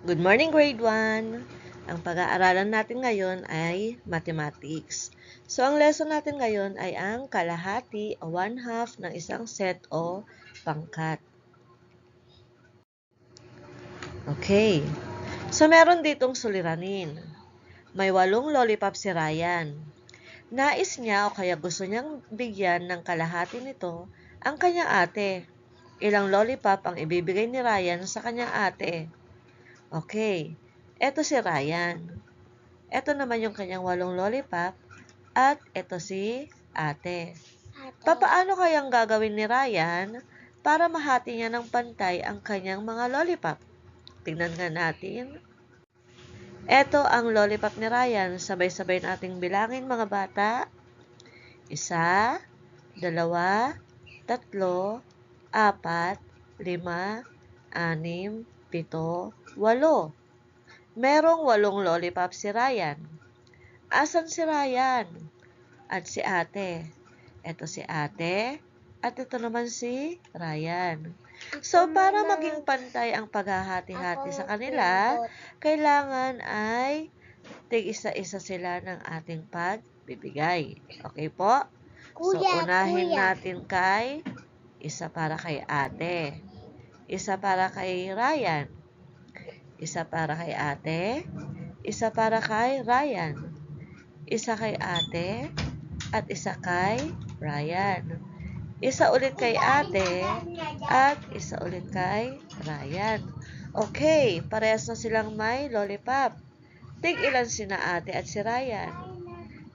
Good morning, grade 1. Ang pag-aaralan natin ngayon ay mathematics. So, ang lesson natin ngayon ay ang kalahati o one half ng isang set o pangkat. Okay. So, meron ditong suliranin. May walong lollipop si Ryan. Nais niya o kaya gusto niyang bigyan ng kalahati nito ang kanyang ate. Ilang lollipop ang ibibigay ni Ryan sa kanyang ate? Okay, eto si Ryan. Eto naman yung kanyang walong lollipop at eto si ate. Papaano kayang gagawin ni Ryan para mahati niya ng pantay ang kanyang mga lollipop? Tingnan nga natin. Eto ang lollipop ni Ryan. Sabay-sabay nating bilangin mga bata. Isa, dalawa, tatlo, apat, lima, anim, pito, walo. Merong walong lollipop si Ryan. Asan si Ryan? At si ate. Ito si ate. At ito naman si Ryan. So, para maging pantay ang paghahati-hati sa kanila, kailangan ay tig isa-isa sila ng ating pagbibigay. Okay po? So, unahin natin kay isa para kay ate. Isa para kay Ryan. Isa para kay ate. Isa para kay Ryan. Isa kay ate. At isa kay Ryan. Isa ulit kay ate. At isa ulit kay Ryan. Okay, parehas na silang may lollipop. Tig ilan sina ate at si Ryan?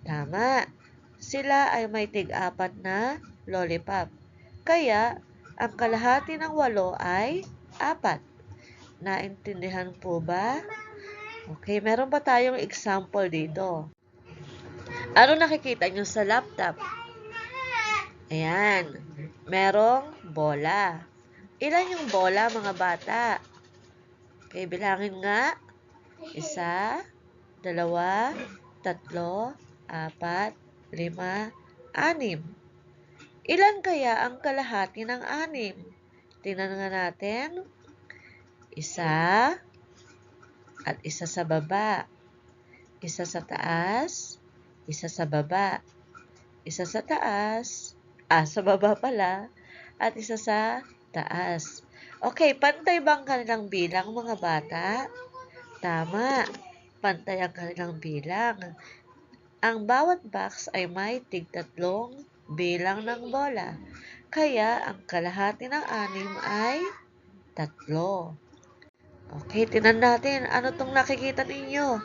Tama. Sila ay may tig-apat na lollipop. Kaya, ang kalahati ng walo ay apat. Naintindihan po ba? Okay, meron pa tayong example dito. Ano nakikita nyo sa laptop? Ayan, merong bola. Ilan yung bola, mga bata? Okay, bilangin nga. Isa, dalawa, tatlo, apat, lima, anim. Ilan kaya ang kalahati ng anim? Tingnan natin. Isa, at isa sa baba. Isa sa taas, isa sa baba. Isa sa taas, ah, sa baba pala, at isa sa taas. Okay, pantay ba ang kanilang bilang, mga bata? Tama, pantay ang kanilang bilang. Ang bawat box ay may tigtatlong bilang ng bola. Kaya, ang kalahati ng anim ay tatlo. Okay, tinan natin. Ano tong nakikita ninyo?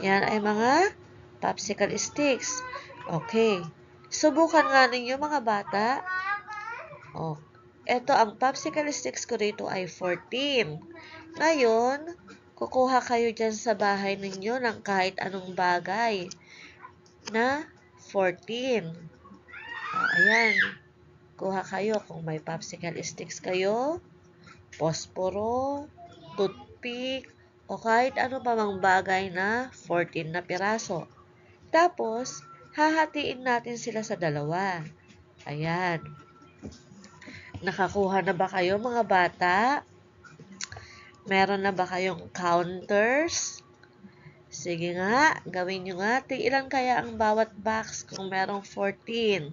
Yan ay mga popsicle sticks. Okay. Subukan nga ninyo mga bata. Oh, eto ang popsicle sticks ko rito ay 14. Ngayon, kukuha kayo dyan sa bahay ninyo ng kahit anong bagay na 14. Oh, ayan. Kuha kayo kung may popsicle sticks kayo, posporo, toothpick, o kahit ano pa mang bagay na 14 na piraso. Tapos, hahatiin natin sila sa dalawa. Ayan. Nakakuha na ba kayo mga bata? Meron na ba kayong counters? Sige nga, gawin nyo nga. Ilan kaya ang bawat box kung merong 14?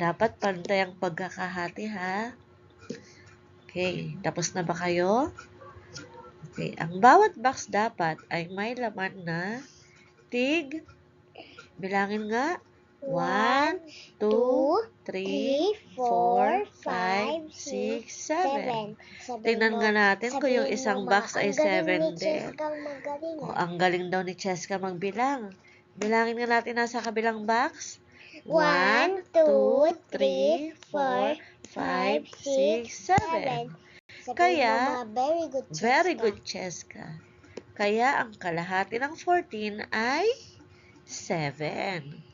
Dapat pantay ang pagkakahati ha. Okay, tapos na ba kayo? Okay, ang bawat box dapat ay may laman na tig, bilangin nga, 1, 2, 3, 4, 5, 6, 7. Tingnan nga natin kung yung isang box ay 7 din. O, ang galing daw ni Cheska magbilang. Bilangin nga natin nasa kabilang box. 1, 2, 3, 4, 5, 6, 7. Kaya, very good. Very good, Cheska. Kaya ang kalahati ng 14 ay 7.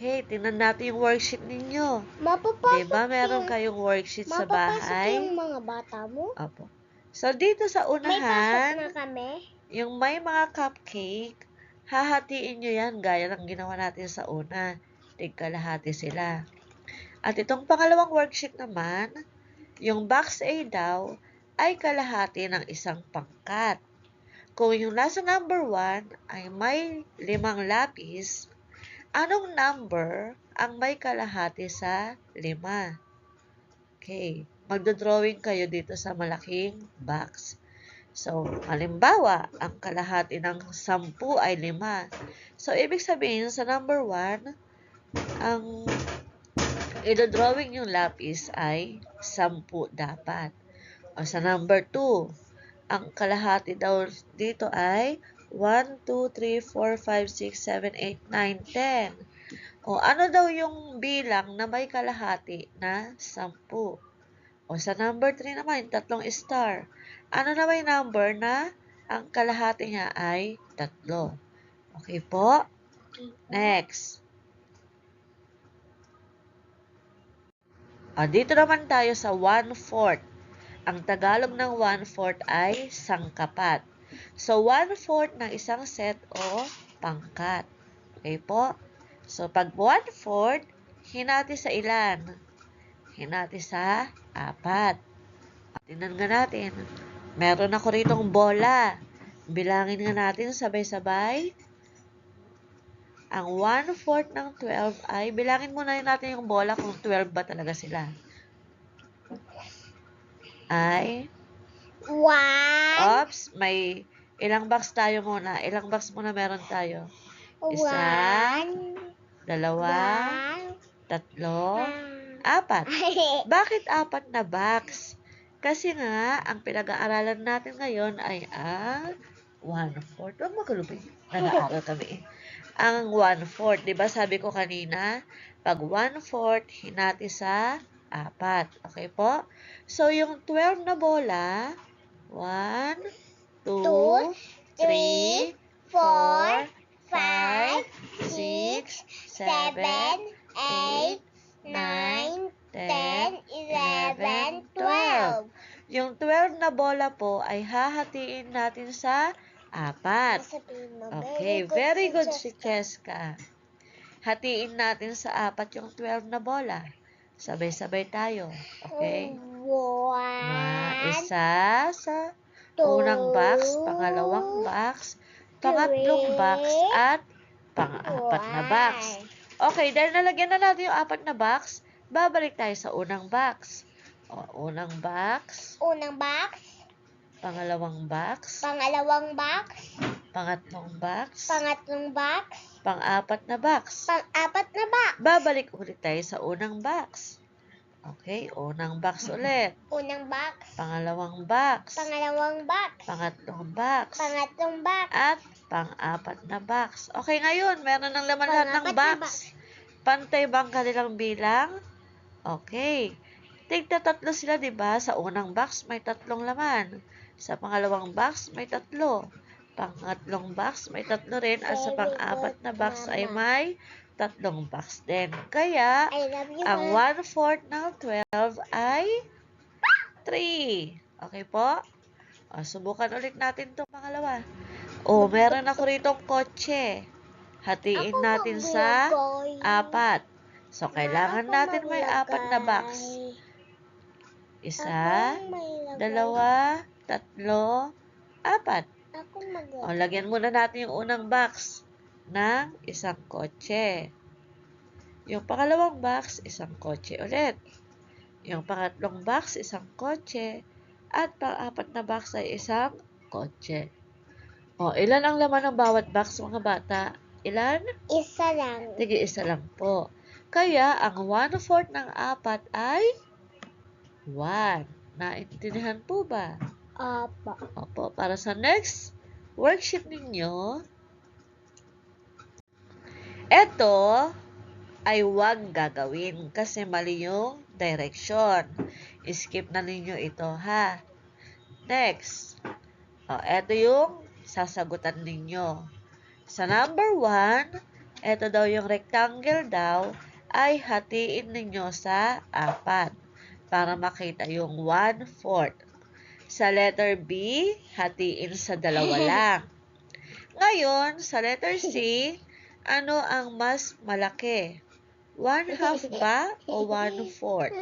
Okay, tingnan natin yung worksheet ninyo. Mapapasok Diba meron kayong worksheet sa Mapapasok bahay? yung mga bata mo? Opo. So, dito sa May pasok na unahan, kami? yung may mga cupcake, hahatiin nyo yan gaya ng ginawa natin sa una. Tigkalahati sila. At itong pangalawang worksheet naman, yung box A daw ay kalahati ng isang pangkat. kung yung nasa number 1 ay may limang lapis, anong number ang may kalahati sa lima? Okay. Magdodrawing kayo dito sa malaking box. So, halimbawa, ang kalahati ng 10 ay 5. So, ibig sabihin, sa number 1, ang idodrawing yung lapis ay 10 dapat. O sa number 2, ang kalahati daw dito ay 1, 2, 3, 4, 5, 6, 7, 8, 9, 10. O ano daw yung bilang na may kalahati na 10? O sa number 3 naman, tatlong star. Ano na may number na ang kalahati niya ay tatlo? Okay po? Next. O, dito naman tayo sa one-fourth. Ang Tagalog ng one-fourth ay sangkapat. So, one-fourth ng isang set o pangkat. Okay po? So, pag one-fourth, hinati sa ilan? Hinati sa apat. Tingnan nga natin. Meron ako ritong bola. Bilangin nga natin sabay-sabay. Ang 1-4 ng 12 ay, bilangin muna natin yung bola kung 12 ba talaga sila. Ay, One. oops, may ilang box tayo muna. Ilang box muna meron tayo? Isa, One. Dalawa, One. tatlo, one. apat. Bakit apat na box? Kasi nga, ang pinag-aaralan natin ngayon ay ang one-fourth. Huwag magalubin. Nag-aaral kami eh. Ang one-fourth, di ba sabi ko kanina, pag one-fourth, hinati sa apat. Okay po? So, yung 12 na bola, 1, 2, Two, 3, Four. 4, Five. 5, 6, 7, Seven. 8, Eight. 9, Nine. 10, Ten. Eleven. Twelve. Yung 12 na bola po ay hahatiin natin sa apat. Okay, very good si Cheska. Hatiin natin sa apat yung 12 na bola. Sabay-sabay tayo. Okay? One. Isa sa unang box, pangalawang box, pangatlong box, at pang-apat na box. Okay, dahil nalagyan na natin yung apat na box, babalik tayo sa unang box. O, unang box, Unang box. Pangalawang box, Pangalawang box. pangatlong box, Pangatlong box. pang-apat na box. Pang-apat na box. Babalik ulit tayo sa unang box. Okay, unang box ulit. Unang box. Pangalawang box. Pangalawang box. Pangatlong box. Pangatlong box. At pang-apat na box. Okay, ngayon, meron ng laman lahat ng na box. Pantay ba ang kanilang bilang? Okay. Tigta tatlo sila, di ba? Sa unang box, may tatlong laman. Sa pangalawang box, may tatlo. Pangatlong box, may tatlo rin. At sa pang-apat na box ay may tatlong box din. Kaya, ang Ma. 1-4 ng 12 ay 3. Okay po? O, subukan ulit natin itong pangalawa. O, meron ako ritong kotse. Hatiin natin sa apat. So, kailangan natin may apat na box. Isa, dalawa, tatlo, apat. Ako O, maglagay. lagyan muna natin yung unang box ng isang kotse. Yung pangalawang box, isang kotse ulit. Yung pangatlong box, isang kotse. At pang-apat na box ay isang kotse. O, ilan ang laman ng bawat box, mga bata? Ilan? Isa lang. Sige, isa lang po. Kaya, ang 1-4 ng apat ay 1. Naintindihan po ba? Apa. Opo, para sa next worksheet ninyo, eto ay wag gagawin kasi mali yung direction. Skip na ninyo ito, ha? Next. O, eto yung sasagutan ninyo. Sa number 1, eto daw yung rectangle daw, ay hatiin ninyo sa apat para makita yung 1-4. Sa letter B, hatiin sa dalawa lang. Ngayon, sa letter C, ano ang mas malaki? 1 half ba o 1 fourth?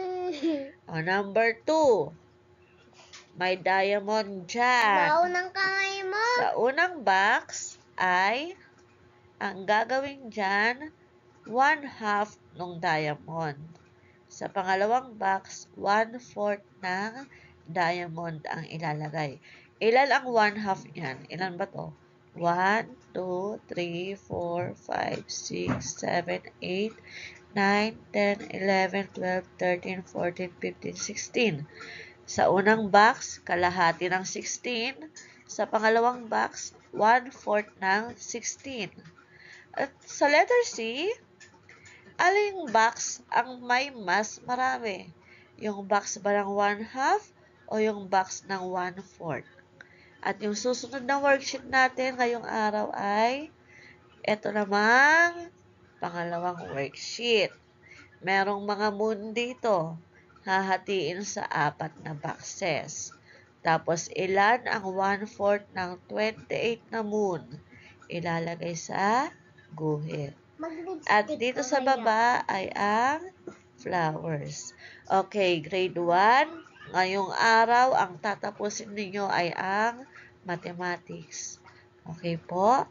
O number 2, may diamond dyan. Baon ng kamay mo. Sa unang unang box ay, ang gagawin dyan, one half ng diamond. Sa pangalawang box, one-fourth ng diamond ang ilalagay. Ilan ang one half niyan? Ilan ba to? 1, 2, 3, 4, 5, 6, 7, 8, 9, 10, 11, 12, 13, 14, 15, 16. Sa unang box, kalahati ng 16. Sa pangalawang box, one-fourth ng 16. At sa letter C, aling box ang may mas marami? Yung box ba ng one-half o yung box ng one-fourth? At yung susunod na worksheet natin ngayong araw ay ito namang pangalawang worksheet. Merong mga moon dito. Hahatiin sa apat na boxes. Tapos, ilan ang one-fourth ng 28 na moon? Ilalagay sa guhit. At dito sa baba ay ang flowers. Okay, grade 1. Ngayong araw, ang tatapusin ninyo ay ang mathematics. Okay po?